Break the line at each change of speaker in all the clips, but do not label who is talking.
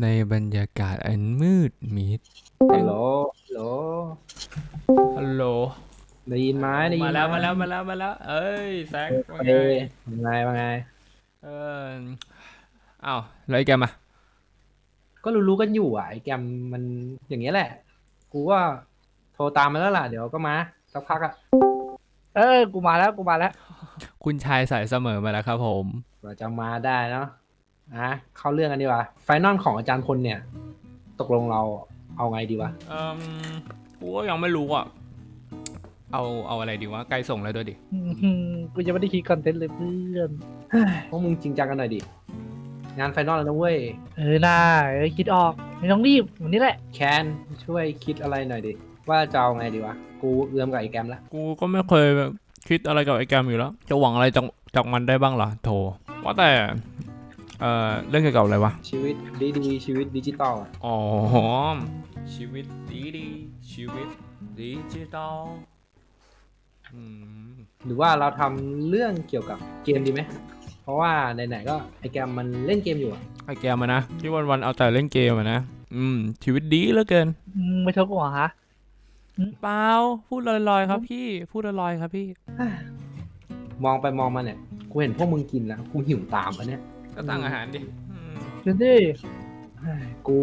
ในบรรยากาศอันมืดมิด
ฮัลโหลฮัลโหล
ฮัลโหล
ได้ยินไหมได้ยิน
มา
ไห
แล้วมาแล้วมาแล้วมาแล้ว เอ้ยแซกว่าไง
เอ้ยยังไงว่าไง
เอออ้าวแล้วไอ้แกมา
ก็รู้ๆกันอยู่อะไอ้แกมมันอย่างเงี้ยแหละ กูก็โทรตามมาแล้วล่ะ เดี๋ยวก็มาสักพักอะ
เออ กูมาแล้ว กูมาแล้ว
คุณชายสายเสมอมาแล้วครับผม
กว่าจะมาได้เนาะ อะเข้าเรื่องกันดีกว่าไฟนอลของอาจารย์พลเนี่ย ตกลงเราเอาไงดีวะ
เออกูก็ยังไม่รู้อะ เอาเอาอะไรดีวะใกล้ส่งแล้วด้วยดิ
อืมกูยังไม่ได้คิดคอนเทนต์เลยเพื่อน
พวกมึงจริงจังกันหน่อยดิงานไฟนอลแล้วนะเว้ย
เออน่าเออคิดออกไม่ต้องรีบวันนี้แหละ
แคนช่วยคิดอะไรหน่อยดิว่าจะเอาไงดีวะกูเอื้อมกับไอ้แกมละ
กูก็ไม่เคยคิดอะไรกับไอ้แกมอยู่แล้ว จะหวังอะไรจากจากมันได้บ้างล่ะโถว่าแต่ เอ่อเรื่องเกี่ยวกับอะไรวะ
ชีวิตดีๆชีวิตดิจิตอลอะ
อ๋อ ชีวิตดีดีชีวิตดิจิตอลอืม
หรือว่าเราทำเรื่องเกี่ยวกับเกมดีไหมเพราะว่าไหนๆก็ไอแกมมันเล่นเกมอยู่อะ
ไอ้แกมานะที่วันวันๆเอาแต่เล่นเกมอะนะ อืม ชีวิตดีเหลือเกิน
อืมไม่ชกหัวฮะ
เปล่าพูดลอยๆครับพี่ พูดลอยๆครับพี่
มองไปมองมาเนี่ยกูเห็นพวกมึงกินแล้วกูหิวตามอะเนี่ย
ก็ตั้งอาหารดิอืม
เดี๋ยวดิ
เฮ้ยกู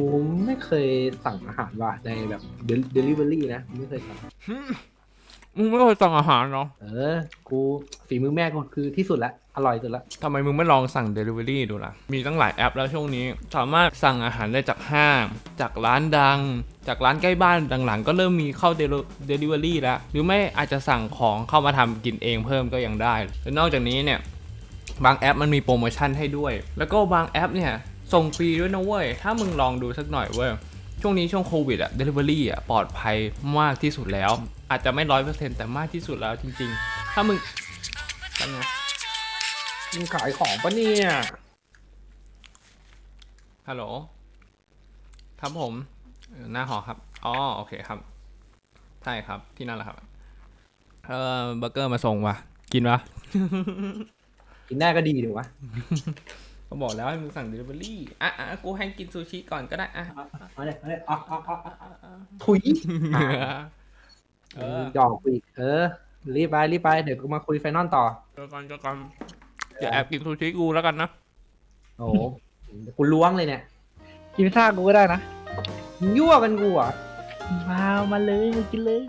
ไม่เคยสั่งอาหารว่ะในแบบเดลิเวอรี่นะกูไม่เคยสั่ง
มึงไม่เคยสั่งอาหารเนาะ
เออ กูฝีมือแม่กูคือที่สุดละ อร่อยสุดละ
ทำไมมึงไม่ลองสั่ง Delivery ดูล่ะ มีตั้งหลายแอปแล้วช่วงนี้ สามารถสั่งอาหารได้จากห้าง จากร้านดัง จากร้านใกล้บ้านหลังๆก็เริ่มมีเข้า Deli- Delivery แล้ว หรือไม่อาจจะสั่งของเข้ามาทำกินเองเพิ่มก็ยังได้ และนอกจากนี้เนี่ย บางแอปมันมีโปรโมชั่นให้ด้วย แล้วก็บางแอปเนี่ยส่งฟรีด้วยนะเว้ย ถ้ามึงลองดูสักหน่อยเว้ย ช่วงนี้ช่วงโควิดอะ Delivery อะปลอดภัยมากที่สุดแล้ว อาจจะไม่ร้อยเปอร์เซ็นต์แต่มากที่สุดแล้วจริง ๆ ถ้ามึงเป็นไง
มึงขายของปะเนี่ย
ฮัลโหล ครับผม หน้าหอครับ อ๋อ โอเคครับ ใช่ครับ ที่นั่นแหละครับ เออเบอร์เกอร์มาส่งว่ะ กินวะ
กินได้ก็ดีดีวะ
ก็บอกแล้วให้มึงสั่ง Delivery อะอะกูให้กินซูชิก่อนก็ได้อะ
เอาเลยเอาเลยเอาเอาเอาเอาถุย
เออ
หยอกกูอีกเออ รีบไปรีบไปเดี๋ยวกูมาคุยไฟนอลต่อ
เจอกันเจอกันอย่าแอบกินซูชิกูแล้วกันนะ
โอ้โหเดี๋ยวกูล้วงเลยเนี่ย
กินพิซซ่ากูก็ได้นะ
มึงยั่วกันกูเหรอะ
มามาเลยมากินเลย